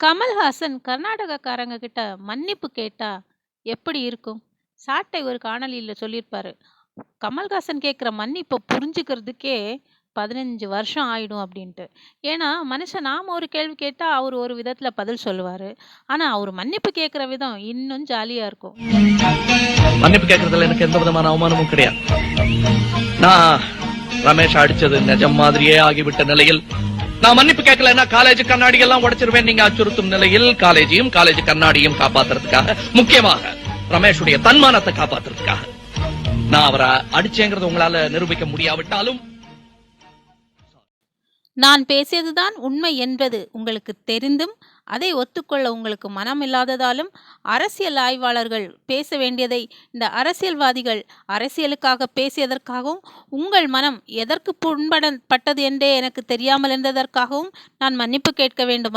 கமல்ஹாசன் கர்நாடகக்காரங்க கிட்ட மன்னிப்பு கேட்டா எப்படி இருக்கும்? சாட்டை ஒரு காணொலியில் சொல்லியிருப்பாரு. கமல்ஹாசன் கேட்கிற மன்னிப்ப புரிஞ்சுக்கிறதுக்கே 15 வருஷம் ஆயிடும் அப்படின்ட்டு ஏன்னா, மனுஷன் நாம ஒரு கேள்வி கேட்டா, அவர் ஒரு விதத்துல பதில் சொல்லுவாரு. ஆனா, அவரு மன்னிப்பு கேட்கிற விதம் இன்னும் ஜாலியா இருக்கும். மன்னிப்பு கேட்கறதுல எனக்கு எந்த விதமான அவமானமும் கிடையாது நான் ரமேஷ் அடிச்சது நிஜம் மாதிரியே ஆகிவிட்ட நிலையில் நான் மன்னிப்பு கேட்கலன்னா காலேஜ் கண்ணாடி எல்லாம் உடைச்சிருவேன். நீங்க அச்சுறுத்தும் நிலையில் காலேஜையும் காலேஜ் கண்ணாடியும் காப்பாத்துறதுக்காக முக்கியமாக ரமேஷுடைய தன்மானத்தை காப்பாத்துறதுக்காக. நான் அவரை அடிச்சேங்கிறது உங்களால நிரூபிக்க முடியாவிட்டாலும் நான் பேசியதுதான் உண்மை என்பது உங்களுக்கு தெரிந்தும், அதை ஒத்துக்கொள்ள உங்களுக்கு மனம் இல்லாததாலும், அரசியல் ஆய்வாளர்கள் பேச வேண்டியதை இந்த அரசியல்வாதிகள் அரசியலுக்காக பேசியதற்காகவும், உங்கள் மனம் எதற்கு புண்பட பட்டது என்றே எனக்கு தெரியாமல் இருந்ததற்காகவும் நான் மன்னிப்பு கேட்க வேண்டுமா?